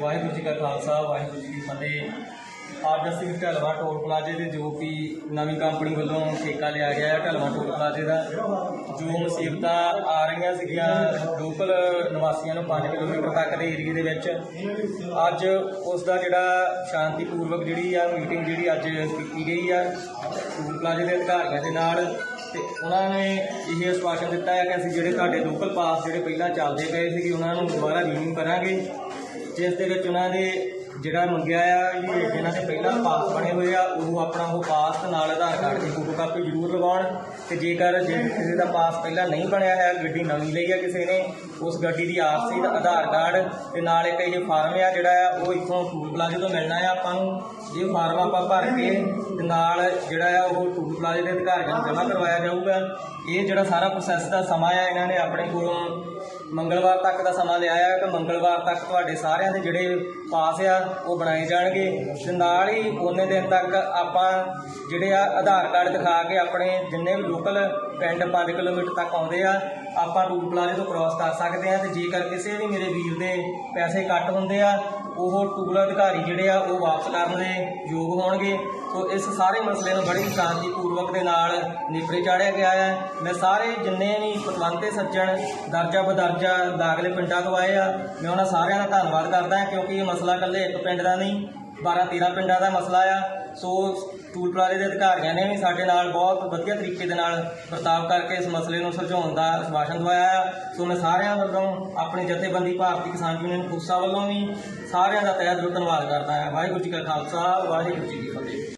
ਵਾਹਿਗੁਰੂ ਜੀ ਕਾ ਖਾਲਸਾ, ਵਾਹਿਗੁਰੂ ਜੀ ਕੀ ਫਤਿਹ। ਅੱਜ ਅਸੀਂ ਢਲਵਾ ਟੋਲ ਪਲਾਜ਼ੇ ਦੇ ਜੋ ਕਿ ਨਵੀਂ ਕੰਪਨੀ ਵੱਲੋਂ ਠੇਕਾ ਲਿਆ ਗਿਆ ਹੈ, ਢਲਵਾ ਟੋਲ ਪਲਾਜ਼ੇ ਦਾ। ਜੋ ਮੁਸੀਬਤਾਂ ਆ ਰਹੀਆਂ ਸੀਗੀਆਂ ਲੋਕਲ ਨਿਵਾਸੀਆਂ ਨੂੰ 5 ਕਿਲੋਮੀਟਰ ਤੱਕ ਦੇ ਏਰੀਏ ਦੇ ਵਿੱਚ। ਅੱਜ ਉਸ ਦਾ ਜਿਹੜਾ ਸ਼ਾਂਤੀਪੂਰਵਕ ਜਿਹੜੀ ਆ ਮੀਟਿੰਗ ਜਿਹੜੀ ਅੱਜ ਕੀਤੀ ਗਈ ਆ, ਟੋਲ ਪਲਾਜ਼ੇ ਦੇ ਅਧਿਕਾਰੀਆਂ ਦੇ ਨਾਲ। ਤੇ ਉਹਨਾਂ ਨੇ ਇਹ ਆਸ਼ਵਾਸਨ ਦਿੱਤਾ ਹੈ ਕਿ ਅਸੀਂ ਜਿਹੜੇ ਤੁਹਾਡੇ ਲੋਕਲ ਪਾਸ ਜਿਹੜੇ ਪਹਿਲਾਂ ਚੱਲਦੇ ਪਏ ਸੀਗੇ, ਉਹਨਾਂ ਨੂੰ ਦੁਬਾਰਾ ਰੀਨਿਊ ਕਰਾਂਗੇ। ਜਿਸ ਦੇ ਵਿੱਚ ਉਹਨਾਂ ਦੇ ਜਿਹੜਾ ਮੰਗਿਆ ਆ ਵੀ ਜਿਹਨਾਂ ਦੇ ਪਹਿਲਾਂ ਪਾਸ ਬਣੇ ਹੋਏ ਆ ਉਹ ਆਪਣਾ ਉਹ ਪਾਸ ਤੇ ਨਾਲ ਆਧਾਰ ਕਾਰਡ ਦੀ ਫੋਟੋ ਕਾਪੀ ਜ਼ਰੂਰ ਲਵਾਉਣ। ਤੇ ਜੇਕਰ ਜੇ ਕਿਸੇ ਦਾ ਪਾਸ ਪਹਿਲਾਂ ਨਹੀਂ ਬਣਿਆ ਹੈ, ਗੱਡੀ ਨਵੀਂ ਲਈ ਆ ਕਿਸੇ ਨੇ, ਉਸ ਗੱਡੀ ਦੀ ਆਰਸੀ ਦਾ ਆਧਾਰ ਕਾਰਡ ਤੇ ਨਾਲ ਇੱਕ ਇਹ ਫਾਰਮ ਆ ਜਿਹੜਾ ਆ, ਉਹ ਇੱਥੋਂ ਟੂਲ ਪਲਾਜ਼ੇ ਤੋਂ ਮਿਲਣਾ ਆ ਆਪਾਂ ਨੂੰ। ਇਹ ਫਾਰਮ ਆਪਾਂ ਭਰ ਕੇ ਤੇ ਨਾਲ ਜਿਹੜਾ ਆ ਉਹ ਟੂਲ ਪਲਾਜ਼ੇ ਦੇ ਅਧਿਕਾਰੀਆਂ ਨੂੰ ਜਮ੍ਹਾਂ ਕਰਵਾਇਆ ਜਾਊਗਾ। ਇਹ ਜਿਹੜਾ ਸਾਰਾ ਪ੍ਰੋਸੈਸ ਦਾ ਸਮਾਂ ਆ, ਇਹਨਾਂ ਨੇ ਆਪਣੇ ਕੋਲੋਂ ਮੰਗਲਵਾਰ ਤੱਕ ਦਾ ਸਮਾਂ ਲਿਆ ਆ। ਕਿ ਮੰਗਲਵਾਰ ਤੱਕ ਤੁਹਾਡੇ ਸਾਰਿਆਂ ਦੇ ਜਿਹੜੇ ਪਾਸ ਆ ਉਹ ਬਣਾਏ ਜਾਣਗੇ ਤੇ ਨਾਲ ਹੀ ਉਹਨੇ ਦਿਨ ਤੱਕ ਆਪਾਂ ਜਿਹੜੇ ਆ ਆਧਾਰ ਕਾਰਡ ਦਿਖਾ ਕੇ ਆਪਣੇ ਜਿੰਨੇ ਵੀ ਲੋਕਲ ਪਿੰਡ 5 ਕਿਲੋਮੀਟਰ ਤੱਕ ਆਉਂਦੇ ਆ ਆਪਾਂ ਟੂਲ ਪਲਾਜ਼ੇ ਤੋਂ ਕ੍ਰਾਸ ਕਰ ਸਕਦੇ ਆ ਤੇ ਜੇਕਰ ਕਿਸੇ ਵੀ ਮੇਰੇ ਵੀਰ ਦੇ ਪੈਸੇ ਕੱਟ ਹੁੰਦੇ ਆ, ਉਹ ਟੂਲ ਅਧਿਕਾਰੀ ਜਿਹੜੇ ਆ, ਉਹ ਵਾਪਸ ਕਰਨ ਦੇ ਯੋਗ ਹੋਣਗੇ। ਸੋ ਇਸ ਸਾਰੇ ਮਸਲੇ ਨੂੰ ਬੜੀ ਸ਼ਾਂਤੀ ਪੂਰਵਕ ਦੇ ਨਾਲ ਨਿਪਰੇ ਚਾੜਿਆ ਗਿਆ ਹੈ। ਮੈਂ ਸਾਰੇ ਜਿੰਨੇ ਵੀ ਪਤਵੰਤੇ ਸੱਜਣ, ਦਰਜਾ ਬਦਰਜਾ ਦਾਖਲੇ ਪਿੰਡਾਂ ਤੋਂ ਆਏ ਆ, ਮੈਂ ਉਹਨਾਂ ਸਾਰਿਆਂ ਦਾ ਧੰਨਵਾਦ ਕਰਦਾ ਕਿਉਂਕਿ ਇਹ ਮਸਲਾ ਇਕੱਲੇ ਇੱਕ ਪਿੰਡ ਦਾ ਨਹੀਂ 12 13 ਪਿੰਡਾਂ ਦਾ ਮਸਲਾ ਆ। ਸੋ ਟੂਲ ਪਲਾਜ਼ੇ ਦੇ ਅਧਿਕਾਰੀਆਂ ਨੇ ਵੀ ਸਾਡੇ ਨਾਲ ਬਹੁਤ ਵਧੀਆ ਤਰੀਕੇ ਦੇ ਨਾਲ ਵਰਤਾਵ ਕਰਕੇ ਇਸ ਮਸਲੇ ਨੂੰ ਸੁਲਝਾਉਣ ਦਾ ਆਸ਼ਵਾਸਨ ਦਵਾਇਆ ਆ। ਸੋ ਮੈਂ ਸਾਰਿਆਂ ਵੱਲੋਂ ਆਪਣੀ ਜਥੇਬੰਦੀ ਭਾਰਤੀ ਕਿਸਾਨ ਯੂਨੀਅਨ ਖੁਸਾ ਵੱਲੋਂ ਵੀ ਸਾਰਿਆਂ ਦਾ ਤਹਿ ਦਿਲੋਂ ਧੰਨਵਾਦ ਕਰਦਾ ਹਾਂ। ਵਾਹਿਗੁਰੂ ਜੀ ਕਾ ਖਾਲਸਾ, ਵਾਹਿਗੁਰੂ ਜੀ ਕੀ ਫਤਿਹ।